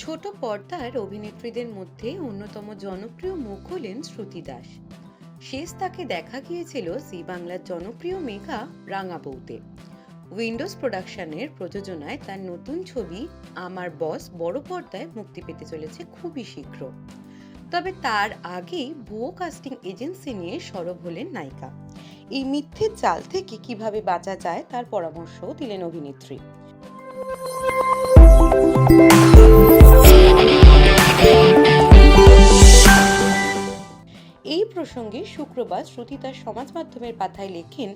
ছোট পর্দার অভিনেত্রীদের মধ্যে অন্যতম জনপ্রিয় মুখ হলেন শ্রুতি দাস। শেষ তাকে দেখা গিয়েছিল জি বাংলার জনপ্রিয় মেঘা রাঙা বউতে। উইন্ডোজ প্রোডাকশনের প্রযোজনায় তার নতুন ছবি আমার বস বড় পর্দায় মুক্তি পেতে চলেছে খুবই শীঘ্র। তবে তার আগেই ভুয়ো কাস্টিং এজেন্সি নিয়ে সরব হলেন নায়িকা। এই মিথ্যে চাল থেকে কীভাবে বাঁচা যায় তার পরামর্শও দিলেন অভিনেত্রী। প্রসঙ্গে শুক্রবার শ্রুতি তার সমাজ মাধ্যমের পাতায় লেখেন,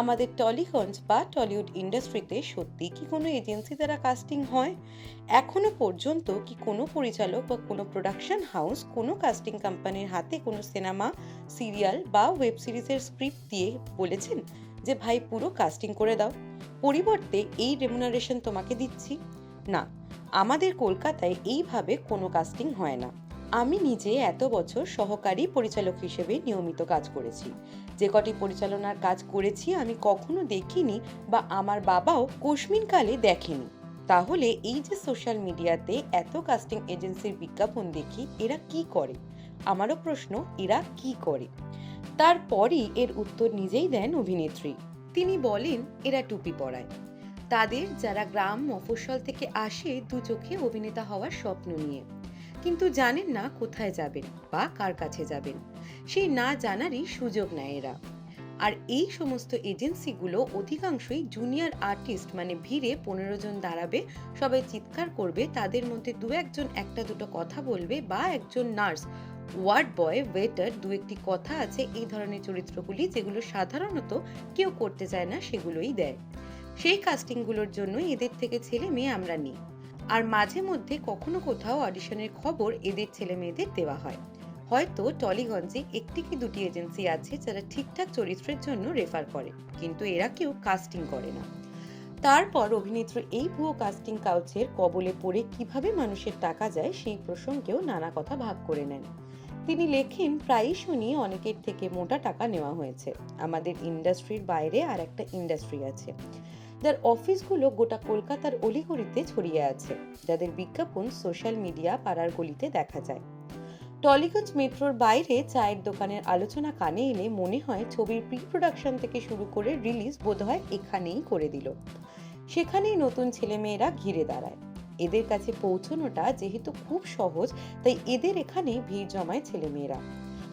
আমাদের টলিগঞ্জ বা টলিউড ইন্ডাস্ট্রিতে সত্যি কি কোনো এজেন্সি দ্বারা কাস্টিং হয়? এখনও পর্যন্ত কি কোনো পরিচালক বা কোনো প্রোডাকশন হাউস কোনো কাস্টিং কোম্পানির হাতে কোনো সিনেমা, সিরিয়াল বা ওয়েব সিরিজের স্ক্রিপ্ট দিয়ে বলেছেন যে, ভাই, পুরো কাস্টিং করে দাও। পরিবর্তে এই রেমুনারেশন তোমাকে দিচ্ছি। না, আমাদের কলকাতায় এইভাবে কোনো কাস্টিং হয় না। আমি নিজে এত বছর সহকারী পরিচালক হিসেবে নিয়মিত কাজ করেছি। যে কটি পরিচালনার কাজ করেছি আমি কখনো দেখিনি বা আমার বাবাও কালে দেখেনি। তাহলে এই যে সোশ্যাল মিডিয়াতে এত কাস্টিং এজেন্সির বিজ্ঞাপন দেখি, এরা কি করে? আমারও প্রশ্ন, এরা কি করে? তারপরই এর উত্তর নিজেই দেন অভিনেত্রী। তিনি বলেন, এরা টুপি পরায়। তাদের যারা গ্রাম মফস্বল থেকে আসে, দু চোখে অভিনেতা হওয়ার স্বপ্ন নিয়ে। কিন্তু জানেন না কোথায় যাবেন বা কার কাছে যাবেন। সেই না জানারই সুযোগ নেয় এরা। আর এই সমস্ত এজেন্সিগুলো অধিকাংশই জুনিয়র আর্টিস্ট মানে ভিড়ে পনেরো জন দাঁড়াবে, সবাই চিৎকার করবে, তাদের মধ্যে দু একজন একটা দুটো কথা বলবে বা একজন নার্স, ওয়ার্ড বয়, ওয়েটার, দু একটি কথা আছে এই ধরনের চরিত্রগুলি যেগুলো সাধারণত কেউ করতে চায় না সেগুলোই দেয়। সেই কাস্টিংগুলোর জন্য এদের থেকে ছেলে মেয়ে আমরা নিই। আর মাঝে মধ্যে কখনো কোথাও অডিশনের খবর এদের ছেলে মেয়েদের দেওয়া হয়। হয়তো টলিগঞ্জে একটি কি দুটি এজেন্সি আছে যারা ঠিকঠাক চরিত্রের জন্য রেফার করে, কিন্তু এরা কেউ কাস্টিং করে না। তারপর অভিনেত্রী এই ভুয়ো কাস্টিং কাউচের কবলে পড়ে কীভাবে মানুষের টাকা যায় সেই প্রসঙ্গেও নানা কথা ভাগ করে নেন। তিনি লেখেন, প্রায়ই শুনি অনেকের থেকে মোটা টাকা নেওয়া হয়েছে। আমাদের ইন্ডাস্ট্রির বাইরে আর একটা ইন্ডাস্ট্রি আছে। যার অফিসগুলো গোটা কলকাতার অলিগলিতে ছড়িয়ে আছে, যাদের বিজ্ঞাপন সোশ্যাল মিডিয়া পাড়ার গলিতে দেখা যায়। টলিগঞ্জ মেট্রোর বাইরে চায়ের দোকানের আলোচনা কানে এলে মনে হয় ছবির প্রি প্রোডাকশন থেকে শুরু করে রিলিজ বোধহয় এখানেই করে দিল। সেখানেই নতুন ছেলেমেয়েরা ঘিরে দাঁড়ায়। এদের কাছে পৌঁছনোটা যেহেতু খুব সহজ, তাই এদের এখানে ভিড় জমায় ছেলেমেয়েরা।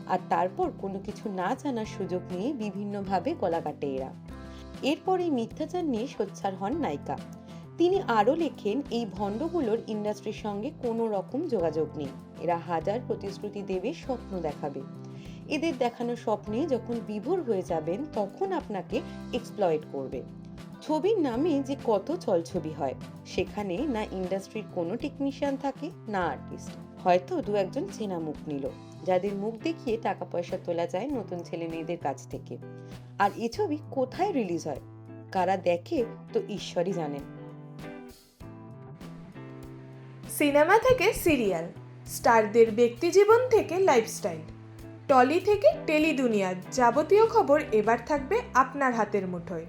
আর তারপর কোনো কিছু না জানার সুযোগ নিয়ে বিভিন্নভাবে গলা কাটে এরা। এরপর এই মিথ্যাচার নিয়ে সোচ্চার হন নায়িকা। তিনি আরও লেখেন, এই ভণ্ডগুলোর ইন্ডাস্ট্রির সঙ্গে কোনো রকম যোগাযোগ নেই। এরা হাজার প্রতিশ্রুতি দেবে, স্বপ্ন দেখাবে। এদের দেখানো স্বপ্নে যখন বিভোর হয়ে যাবেন, তখন আপনাকে এক্সপ্লয়েট করবে। ছবির নামে যে কত চলছবি হয়, সেখানে না ইন্ডাস্ট্রির কোনো টেকনিশিয়ান থাকে, না আর্টিস্ট হয়তো দু একজন চেনা মুখ নিল, যাদের মুখ দেখিয়ে টাকা পয়সা তোলা যায় নতুন ছেলে মেয়েদের কাছ থেকে। আর এ ছবি কোথায় রিলিজ হয়? কারা দেখে? তো ঈশ্বরই জানেন। সিনেমা থেকে সিরিয়াল, স্টারদের ব্যক্তিজীবন থেকে লাইফস্টাইল টলি থেকে টেলি দুনিয়ার যাবতীয় খবর এবার থাকবে আপনার হাতের মুঠোয়।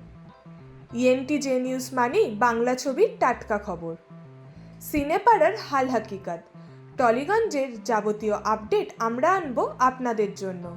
ইএনটি জে নিউজ মানেই বাংলা ছবির টাটকা খবর। সিনেপাড়ার হাল হাকিকাত, টলিগঞ্জের যাবতীয় আপডেট আমরা আনব আপনাদের জন্য।